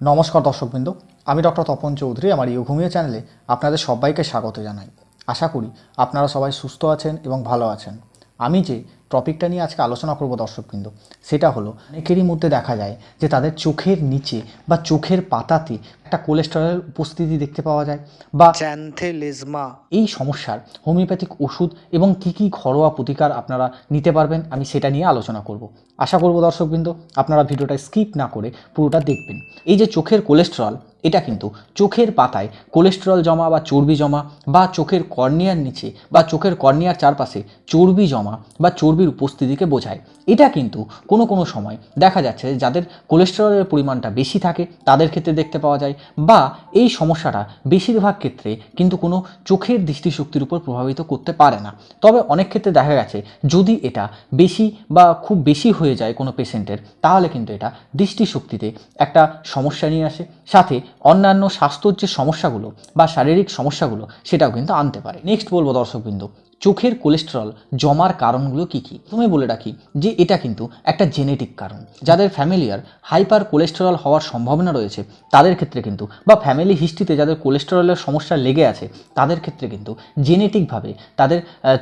নমস্কার দর্শকবৃন্দ, আমি ডক্টর তপন চৌধুরী, আমার ইউঘুমিয়া চ্যানেলে আপনাদের সবাইকে স্বাগত জানাই। আশা করি আপনারা সবাই সুস্থ আছেন এবং ভালো আছেন। আমি যে টপিকটা নিয়ে আজকে আলোচনা করব দর্শকবৃন্দ। সেটা হলো অনেকেরই মধ্যে দেখা যায় যে তাদের চোখের নিচে বা চোখের পাতাতে একটা কোলেস্টেরলের উপস্থিতি দেখতে পাওয়া যায় বা চ্যান্থেলিজমা এই সমস্যার হোমিওপ্যাথিক ওষুধ এবং কী কী ঘরোয়া প্রতিকার আপনারা নিতে পারবেন আমি সেটা নিয়ে আলোচনা করব। আশা করব দর্শকবৃন্দ আপনারা ভিডিওটা স্কিপ না করে পুরোটা দেখবেন। এই যে চোখের কোলেস্টেরল এটা কিন্তু চোখের পাতায় কোলেস্টেরল জমা বা চর্বি জমা বা চোখের কর্নিয়ার নিচে বা চোখের কর্নিয়ার চারপাশে চর্বি জমা বা চর্বির উপস্থিতিকে বোঝায়। এটা কিন্তু কোনো কোনো সময় দেখা যাচ্ছে যাদের কোলেস্টেরলের পরিমাণটা বেশি থাকে, তাদের ক্ষেত্রে দেখতে পাওয়া যায় বা এই সমস্যাটা বেশিরভাগ ক্ষেত্রে কিন্তু কোনো চোখের দৃষ্টিশক্তির উপর প্রভাবিত করতে পারে না। তবে অনেক ক্ষেত্রে দেখা গেছে যদি এটা বেশি বা খুব বেশি হয়ে যায় কোনো পেশেন্টের, তাহলে কিন্তু এটা দৃষ্টিশক্তিতে একটা সমস্যা নিয়ে আসে। সাথে অন্যান্য স্বাস্থ্যর যে সমস্যাগুলো বা শারীরিক সমস্যাগুলো, সেটাও কিন্তু আনতে পারে। নেক্সট বলব দর্শকবৃন্দ, চোখের কোলেস্টেরল জমার কারণগুলো কি কি? তুমি বলে রাখি যে এটা কিন্তু একটা জেনেটিক কারণ। যাদের ফ্যামিলিয়ার হাইপার কোলেস্টেরল হওয়ার সম্ভাবনা রয়েছে, তাদের ক্ষেত্রে কিন্তু বা ফ্যামিলি হিস্ট্রিতে যাদের কোলেস্টেরলের সমস্যা লেগে আছে, তাদের ক্ষেত্রে কিন্তু জেনেটিকভাবে তাদের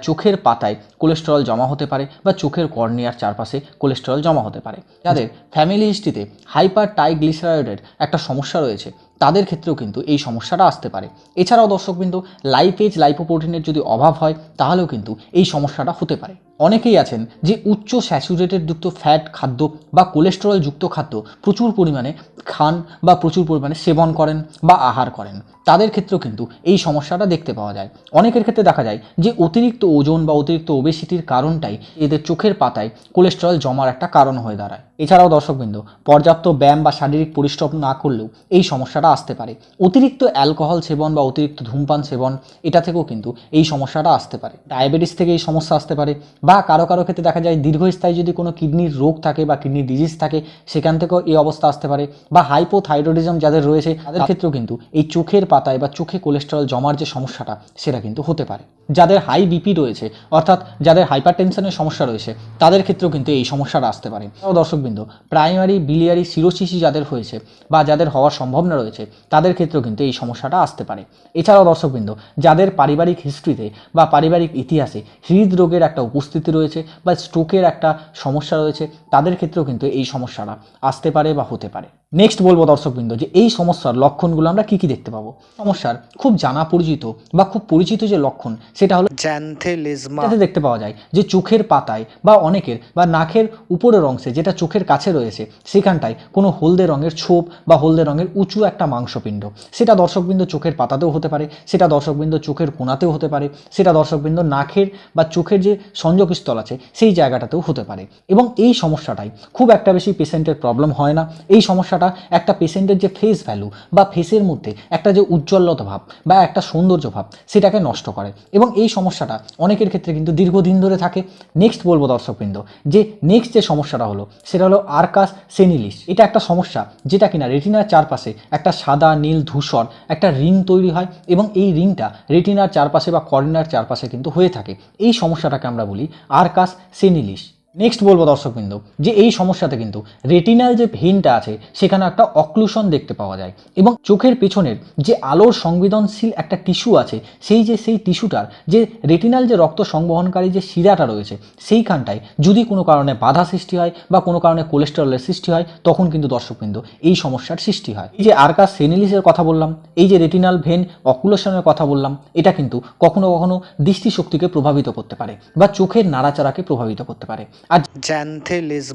চোখের পাতায় কোলেস্টেরল জমা হতে পারে বা চোখের কর্নিয়ার চারপাশে কোলেস্টেরল জমা হতে পারে। যাদের ফ্যামিলি হিস্ট্রিতে হাইপার টাইগ্লিসারাইডের একটা সমস্যা রয়েছে তাদের ক্ষেত্রেও কিন্তু এই সমস্যাটা আসতে পারে। এছাড়াও দর্শকবিন্দু লাইপেজ লাইপোপ্রোটিনের যদি অভাব হয়, তাহলেও কিন্তু এই সমস্যাটা হতে পারে। অনেকেই আছেন যে উচ্চ স্যাচুরেটেড যুক্ত ফ্যাট খাদ্য বা কোলেস্টেরল যুক্ত খাদ্য প্রচুর পরিমাণে খান বা প্রচুর পরিমাণে সেবন করেন বা আহার করেন। তাদের ক্ষেত্রেও কিন্তু এই সমস্যাটা দেখতে পাওয়া যায়। অনেকের ক্ষেত্রে দেখা যায় যে অতিরিক্ত ওজন বা অতিরিক্ত ওবেসিটির কারণটাই এদের চোখের পাতায় কোলেস্টেরল জমার একটা কারণ হয়ে দাঁড়ায়। এছাড়াও দর্শকবৃন্দ, পর্যাপ্ত ব্যায়াম বা শারীরিক পরিশ্রম না করলেও এই সমস্যাটা আসতে পারে। অতিরিক্ত অ্যালকোহল সেবন বা অতিরিক্ত ধূমপান সেবন, এটা থেকেও কিন্তু এই সমস্যাটা আসতে পারে। ডায়াবেটিস থেকে এই সমস্যা আসতে পারে বা কারও কারও ক্ষেত্রে দেখা যায় দীর্ঘস্থায়ী যদি কোনো কিডনির রোগ থাকে বা কিডনির ডিজিজ থাকে সেখান থেকেও এই অবস্থা আসতে পারে। বা হাইপোথাইরয়েডিজম যাদের রয়েছে তাদের ক্ষেত্রেও কিন্তু এই চোখের পাতায় বা চোখে কোলেস্টেরল জমার যে সমস্যাটা সেটা কিন্তু হতে পারে। যাদের হাই বিপি রয়েছে অর্থাৎ যাদের হাইপার টেনশনের সমস্যা রয়েছে তাদের ক্ষেত্রেও কিন্তু এই সমস্যাটা আসতে পারে। দর্শকবৃন্দ প্রাইমারি বিলিয়ারি সিরোসিসি যাদের হয়েছে বা যাদের হওয়ার সম্ভাবনা রয়েছে তাদের ক্ষেত্রেও কিন্তু এই সমস্যাটা আসতে পারে। এছাড়াও দর্শকবৃন্দ যাদের পারিবারিক হিস্ট্রিতে বা পারিবারিক ইতিহাসে হৃদরোগের একটা উপস্থিতি রয়েছে বা স্ট্রোকের একটা সমস্যা রয়েছে, তাদের ক্ষেত্রেও কিন্তু এই সমস্যাটা আসতে পারে বা হতে পারে। নেক্সট বলব দর্শকবৃন্দ যে এই সমস্যার লক্ষণগুলো আমরা কি কি দেখতে পাবো? সমস্যার খুব জানা পরিচিত বা খুব পরিচিত যে লক্ষণ সেটা হলো চ্যান্থেলিজমা দেখতে পাওয়া যায় যে চোখের পাতায় বা অনেকের বা নাকের উপরের অংশে যেটা চোখের কাছে রয়েছে সেখানটায় কোনো হলদে রঙের ছোপ বা হলদে রঙের উঁচু একটা মাংসপিণ্ড। সেটা দর্শকবৃন্দ চোখের পাতাতেও হতে পারে সেটা দর্শকবৃন্দ চোখের কোনাতেও হতে পারে সেটা দর্শকবৃন্দ নাকের বা চোখের যে সংযোগস্থল আছে সেই জায়গাটাতেও হতে পারে। এবং এই সমস্যাটাই খুব একটা বেশি পেশেন্টের প্রবলেম হয় না। এই সমস্যাটা একটা পেশেন্টের যে ফেস ভ্যালু বা ফেসের মধ্যে একটা যে উজ্জ্বলতা ভাব বা একটা সৌন্দর্য ভাব, সেটাকে নষ্ট করে। এবং এই সমস্যাটা অনেকের ক্ষেত্রে কিন্তু দীর্ঘদিন ধরে থাকে। নেক্সট বলব দর্শকবৃন্দ, যে নেক্সট যে সমস্যাটা হলো, সেটা হলো আর্কাস সেনিলিস। এটা একটা সমস্যা যেটা কিনা রেটিনার চারপাশে একটা সাদা, নীল, ধূসর একটা রিং তৈরি হয় এবং এই রিংটা রেটিনার চারপাশে বা কর্নার চারপাশে কিন্তু হয়ে থাকে। এই সমস্যাটাকে আমরা বলি আর্কাস সেনিলিস। নেক্সট বলব দর্শকবৃন্দ যে এই সমস্যাতে কিন্তু রেটিনাল যে ভেনটা আছে, সেখানে একটা অক্লুশন দেখতে পাওয়া যায় এবং চোখের পেছনের যে আলোর সংবেদনশীল একটা টিস্যু আছে, সেই যে, সেই টিস্যুটার যে রেটিনাল যে রক্ত সংবহনকারী যে শিরাটা রয়েছে, সেইখানটায় যদি কোনো কারণে বাধা সৃষ্টি হয় বা কোনো কারণে কোলেস্টেরলের সৃষ্টি হয়, তখন কিন্তু দর্শকবৃন্দ এই সমস্যার সৃষ্টি হয়। এই যে আর্কাস সেনিলিসের কথা বললাম, এই যে রেটিনাল ভেন অকুলেশনের কথা বললাম, এটা কিন্তু কখনো কখনো দৃষ্টিশক্তিকে প্রভাবিত করতে পারে বা চোখের নাড়াচাড়াকে প্রভাবিত করতে পারে। আর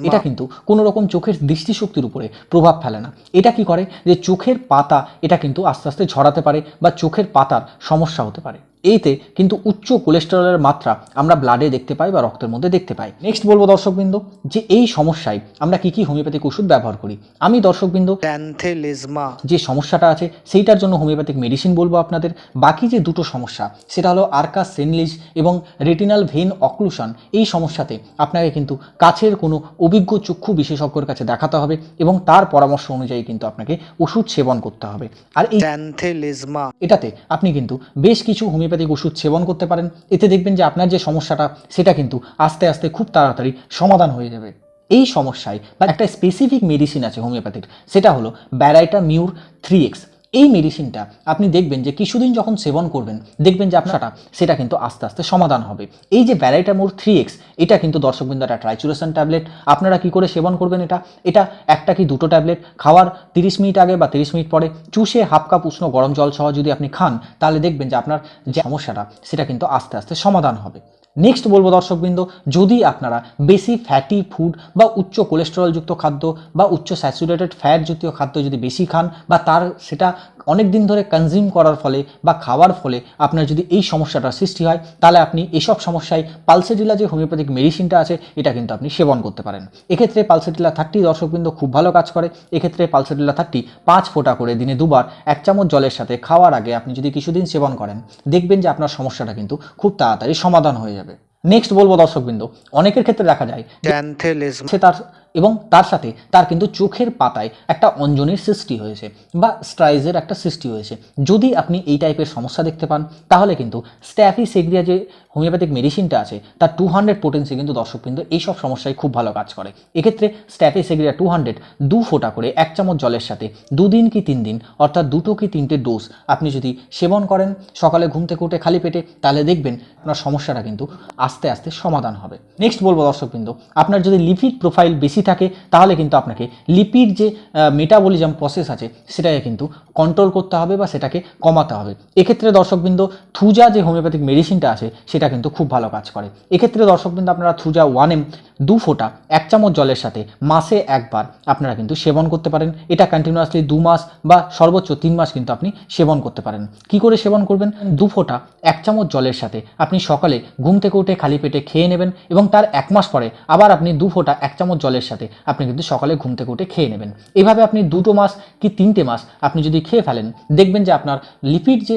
এটা কিন্তু কোনো রকম চোখের দৃষ্টিশক্তির উপরে প্রভাব ফেলে না। এটা কি করে? যে চোখের পাতা এটা কিন্তু আস্তে আস্তে ঝরাতে পারে বা চোখের পাতার সমস্যা হতে পারে। এইতে কিন্তু উচ্চ কোলেস্টেরলের মাত্রা আমরা ব্লাডে দেখতে পাই বা রক্তের মধ্যে দেখতে পাই। নেক্সট বলব দর্শকবৃন্দ যে এই সমস্যায় আমরা কি কি হোমিওপ্যাথিক ওষুধ ব্যবহার করি? আমি দর্শকবৃন্দ চ্যান্থেলিজমা যে সমস্যাটা আছে সেইটার জন্য হোমিওপ্যাথিক মেডিসিন বলব আপনাদের। বাকি যে দুটো সমস্যা সেটা হলো আর্কাস সেনলিজ এবং রেটিনাল ভেন অক্লুশন এই সমস্যাতে আপনাকে কিন্তু কাছের কোনো অভিজ্ঞ চক্ষু বিশেষজ্ঞের কাছে দেখাতে হবে এবং তার পরামর্শ অনুযায়ী কিন্তু আপনাকে ওষুধ সেবন করতে হবে। আর এই চ্যান্থেলিজমা এটাতে আপনি কিন্তু বেশ কিছু হোমিওপ্যাথিক ওষুধ সেবন করতে পারেন, এতে দেখবেন যে আপনার যে সমস্যাটা, সেটা কিন্তু আস্তে আস্তে খুব তাড়াতাড়ি সমাধান হয়ে যাবে। এই সমস্যায় বা একটা স্পেসিফিক মেডিসিন আছে হোমিওপ্যাথির সেটা হলো ব্যারাইটা মিউর থ্রি এক্স এই মেডিসিনটা আপনি দেখবেন যে কিছুদিন যখন সেবন করবেন, দেখবেন যে আপনারটা সেটা কিন্তু আস্তে আস্তে সমাধান হবে। এই যে ব্যারাইটামোর থ্রি এক্স এটা কিন্তু দর্শকবৃন্দ একটা ট্রাইচুরেশন ট্যাবলেট আপনারা কি করে সেবন করবেন এটা? এটা একটা কি দুটো ট্যাবলেট খাওয়ার তিরিশ মিনিট আগে বা তিরিশ মিনিট পরে চুষে হাফ কাপ উষ্ণ গরম জল সহ যদি আপনি খান, তাহলে দেখবেন যে আপনার যে সমস্যাটা, সেটা কিন্তু আস্তে আস্তে সমাধান হবে। নেক্সট বলব দর্শকবৃন্দ, যদি আপনারা বেশি ফ্যাটি ফুড বা উচ্চ কোলেস্টেরলযুক্ত খাদ্য বা উচ্চ স্যাচুরেটেড ফ্যাট জাতীয় খাদ্য যদি বেশি খান বা তার সেটা অনেক দিন ধরে কনজিউম করার ফলে বা খাওয়ার ফলে আপনার যদি এই সমস্যাটার সৃষ্টি হয়, তাহলে আপনি এসব সমস্যায় পালসেডিলা যে হোমিওপ্যাথিক মেডিসিনটা আছে, এটা কিন্তু আপনি সেবন করতে পারেন। এক্ষেত্রে পালসেডিলা থার্টি দর্শকবৃন্দ খুব ভালো কাজ করে। এক্ষেত্রে পালসেডিলা থার্টি পাঁচ ফোঁটা করে দিনে দুবার এক চামচ জলের সাথে খাওয়ার আগে আপনি যদি কিছুদিন সেবন করেন, দেখবেন যে আপনার সমস্যাটা কিন্তু খুব তাড়াতাড়ি সমাধান হয়ে যাবে। নেক্সট বলব দর্শকবৃন্দ অনেকের ক্ষেত্রে দেখা যায় সে তার এবং তার সাথে তার কিন্তু চোখের পাতায় একটা অঞ্জনের সৃষ্টি হয়েছে বা স্ট্রাইজের একটা সৃষ্টি হয়েছে। যদি আপনি এই টাইপের সমস্যা দেখতে পান, তাহলে কিন্তু স্ট্যাফি সেগ্রিয়া যে হোমিওপ্যাথিক মেডিসিনটা আছে, তার টু হান্ড্রেড পোটেন্সি কিন্তু দর্শক কিন্তু এইসব সমস্যায় খুব ভালো কাজ করে। এক্ষেত্রে স্ট্যাফি সেগ্রিয়া টু হান্ড্রেড দু ফোঁটা করে এক চামচ জলের সাথে দুদিন কি তিন দিন, অর্থাৎ দুটো কি তিনটে ডোজ আপনি যদি সেবন করেন, সকালে ঘুম থেকে উঠে খালি পেটে, তাহলে দেখবেন আপনার সমস্যাটা কিন্তু আস্তে আস্তে সমাধান হবে। নেক্সট বলব দর্শকবৃন্দ, আপনার যদি লিপিড প্রোফাইল বেশি থাকে, তাহলে কিন্তু আপনাকে লিপিড যে মেটাবলিজম প্রসেস আছে, সেটাকে কিন্তু কন্ট্রোল করতে হবে বা সেটাকে কমাতে হবে। এক্ষেত্রে দর্শকবৃন্দ, থুজা যে হোমিওপ্যাথিক মেডিসিনটা আছে, সেটা কিন্তু খুব ভালো কাজ করে। এক্ষেত্রে দর্শকবৃন্দ, আপনারা থুজা ওয়ান এম দু ফোঁটা এক চামচ জলের সাথে মাসে একবার আপনারা কিন্তু সেবন করতে পারেন। এটা কন্টিনিউয়াসলি দু মাস বা সর্বোচ্চ তিন মাস কিন্তু আপনি সেবন করতে পারেন। কি করে সেবন করবেন? দু ফোঁটা এক চামচ জলের সাথে আপনি সকালে ঘুম থেকে উঠে খালি পেটে খেয়ে নেবেন এবং তার এক মাস পরে আবার আপনি দু ফোঁটা এক চামচ জলের সাথে আপনি কিন্তু সকালে ঘুম থেকে উঠে খেয়ে নেবেন। এভাবে আপনি দুটো মাস কি তিনটে মাস আপনি যদি খেয়ে ফেলেন, দেখবেন যে আপনার লিপিড যে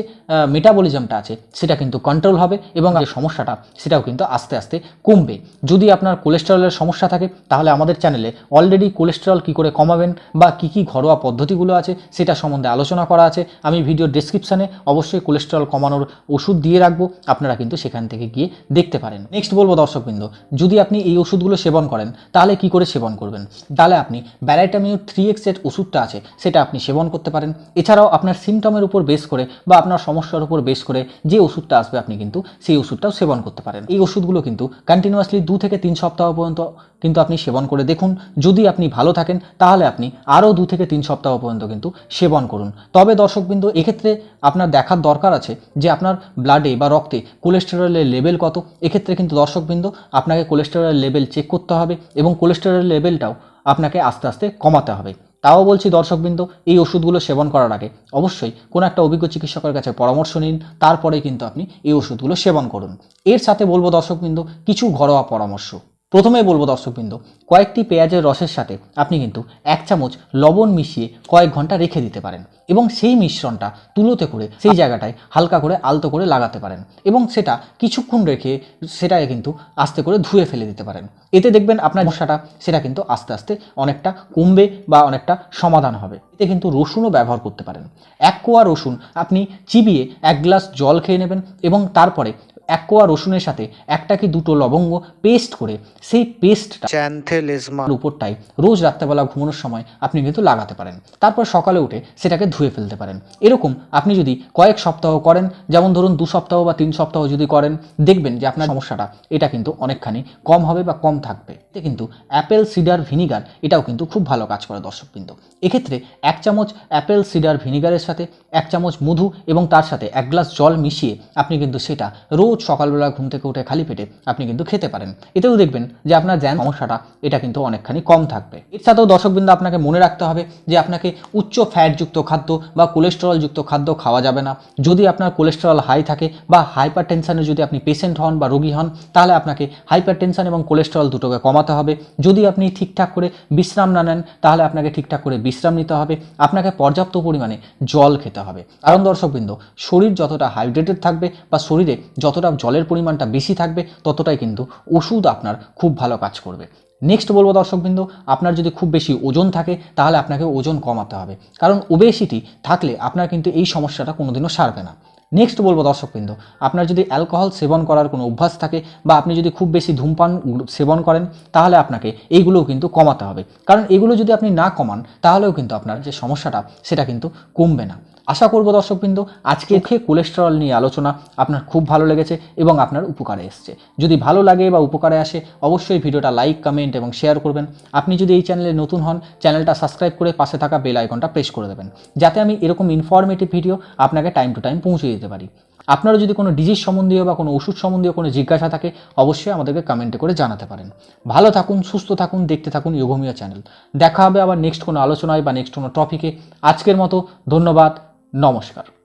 মেটাবলিজমটা আছে, সেটা কিন্তু কন্ট্রোল হবে এবং যে সমস্যাটা, সেটাও কিন্তু আস্তে আস্তে কমবে। যদি আপনার কোলেস্টেরলের সমস্যা থাকে, তাহলে আমাদের চ্যানেলে অলরেডি কোলেস্টেরল কি করে কমাবেন বা কি কি ঘরোয়া পদ্ধতিগুলো আছে, সেটা সম্বন্ধে আলোচনা করা আছে। আমি ভিডিও ডেসক্রিপশানে অবশ্যই কোলেস্টেরল কমানোর ওষুধ দিয়ে রাখব, আপনারা কিন্তু সেখান থেকে গিয়ে দেখতে পারেন। নেক্সট বলব দর্শকবৃন্দ, যদি আপনি এই ওষুধগুলো সেবন করেন, তাহলে কি করে করবেন। তাহলে আপনি ব্যারাইটামিউ থ্রি এক্সের ওষুধটা আছে, সেটা আপনি সেবন করতে পারেন। এছাড়াও আপনার সিমটমের উপর বেস করে বা আপনার সমস্যার উপর বেস করে যে ওষুধটা আসবে, আপনি কিন্তু সেই ওষুধটাও সেবন করতে পারেন। এই ওষুধগুলো কিন্তু কন্টিনিউয়াসলি দু থেকে তিন সপ্তাহ পর্যন্ত কিন্তু আপনি সেবন করে দেখুন। যদি আপনি ভালো থাকেন, তাহলে আপনি আরও দু থেকে তিন সপ্তাহ পর্যন্ত কিন্তু সেবন করুন। তবে দর্শকবিন্দু, এক্ষেত্রে আপনার দেখার দরকার আছে যে আপনার ব্লাডে বা রক্তে কোলেস্টেরলের লেভেল কত। এক্ষেত্রে কিন্তু দর্শকবৃন্দ, আপনাকে কোলেস্টেরলের লেভেল চেক করতে হবে এবং কোলেস্টেরলের লেভেলটাও আপনাকে আস্তে আস্তে কমাতে হবে। তাও বলছি দর্শকবৃন্দ, এই ওষুধগুলো সেবন করার আগে অবশ্যই কোনো একটা অভিজ্ঞ চিকিৎসকের কাছে পরামর্শ নিন, তারপরে কিন্তু আপনি এই ওষুধগুলো সেবন করুন। এর সাথে বলব দর্শকবৃন্দ, কিছু ঘরোয়া পরামর্শ। প্রথমে বলব দর্শকবৃন্দ, কয়েকটি পেঁয়াজের রসের সাথে আপনি কিন্তু এক চামচ লবণ মিশিয়ে কয়েক ঘণ্টা রেখে দিতে পারেন এবং সেই মিশ্রণটা তুলোতে করে সেই জায়গাটায় হালকা করে আলতো করে লাগাতে পারেন এবং সেটা কিছুক্ষণ রেখে সেটাকে কিন্তু আস্তে করে ধুয়ে ফেলে দিতে পারেন। এতে দেখবেন আপনার সমস্যাটা সেটা কিন্তু আস্তে আস্তে অনেকটা কমবে বা অনেকটা সমাধান হবে। এতে কিন্তু রসুনও ব্যবহার করতে পারেন। এক কোয়া রসুন আপনি চিবিয়ে এক গ্লাস জল খেয়ে নেবেন এবং তারপরে এক কোয়া রসুনের সাথে একটা কি দুটো লবঙ্গ পেস্ট করে সেই পেস্টটা চ্যান্থেলিজমা তার উপরটাই রোজ রাত্রেবেলা ঘুমানোর সময় আপনি কিন্তু লাগাতে পারেন। তারপর সকালে উঠে সেটাকে ধুয়ে ফেলতে পারেন। এরকম আপনি যদি কয়েক সপ্তাহ করেন যেমন ধরুন দু সপ্তাহ বা তিন সপ্তাহ যদি করেন দেখবেন যে আপনার সমস্যাটা এটা কিন্তু অনেকখানি কম হবে বা কম থাকবে। এতে কিন্তু অ্যাপেল সিডার ভিনিগার এটাও কিন্তু খুব ভালো কাজ করে দর্শকবৃন্দ। এক্ষেত্রে এক চামচ অ্যাপেল সিডার ভিনিগারের সাথে এক চামচ মধু এবং তার সাথে এক গ্লাস জল মিশিয়ে আপনি কিন্তু সেটা রোজ সকালবেলা ঘুম থেকে উঠে খালি পেটে আপনি কিন্তু খেতে পারেন। এতেও দেখবেন যে আপনার জ্যান সমস্যাটা, এটা কিন্তু অনেকখানি কম থাকবে। এর সাথেও দর্শকবৃন্দ আপনাকে মনে রাখতে হবে যে আপনাকে উচ্চ ফ্যাটযুক্ত খাদ্য বা কোলেস্টেরলযুক্ত খাদ্য খাওয়া যাবে না। যদি আপনার কোলেস্টেরল হাই থাকে বা হাইপার টেনশনের যদি আপনি পেশেন্ট হন বা রোগী হন, তাহলে আপনাকে হাইপার টেনশন এবং কোলেস্টেরল দুটোকে কমাতে হবে। যদি আপনি ঠিকঠাক করে বিশ্রাম না নেন, তাহলে আপনাকে ঠিকঠাক করে বিশ্রাম নিতে হবে। আপনাকে পর্যাপ্ত পরিমাণে জল খেতে হবে। কারণ দর্শকবৃন্দ, শরীর যতটা হাইড্রেটেড থাকবে বা শরীরে যতটা জলের পরিমাণটা বেশি থাকবে, ততটাই কিন্তু ওষুধ আপনার খুব ভালো কাজ করবে। নেক্সট বলব দর্শকবৃন্দ, আপনার যদি খুব বেশি ওজন থাকে, তাহলে আপনাকে ওজন কমাতে হবে। কারণ ওবেসিটি থাকলে আপনার কিন্তু এই সমস্যাটা কোনোদিনও সারবে না। নেক্সট বলব দর্শকবৃন্দ, আপনার যদি অ্যালকোহল সেবন করার কোনো অভ্যাস থাকে বা আপনি যদি খুব বেশি ধূমপান সেবন করেন, তাহলে আপনাকে এইগুলোও কিন্তু কমাতে হবে। কারণ এগুলো যদি আপনি না কমান, তাহলেও কিন্তু আপনার যে সমস্যাটা, সেটা কিন্তু কমবে না। আশা করব দর্শকবৃন্দ আজকে চোখে কোলেস্টেরল নিয়ে আলোচনা আপনার খুব ভালো লেগেছে এবং আপনার উপকারে এসছে। যদি ভালো লাগে বা উপকারে আসে অবশ্যই ভিডিওটা লাইক কমেন্ট এবং শেয়ার করবেন। আপনি যদি এই চ্যানেলে নতুন হন চ্যানেলটা সাবস্ক্রাইব করে পাশে থাকা বেল আইকনটা প্রেস করে দেবেন। যাতে আমি এরকম ইনফরমেটিভ ভিডিও আপনাকে টাইম টু টাইম পৌঁছে দিতে পারি। আপনারা যদি কোনো ডিজিজ সম্বন্ধীয় বা কোনো ওষুধ সম্বন্ধীয় কোনো জিজ্ঞাসা থাকে অবশ্যই আমাদেরকে কমেন্টে করে জানাতে পারেন। ভালো থাকুন সুস্থ থাকুন দেখতে থাকুন ইয়োগমিয়া চ্যানেল দেখা হবে আবার নেক্সট কোনো আলোচনায় বা নেক্সট কোনো টপিকে আজকের মতো ধন্যবাদ। নমস্কার।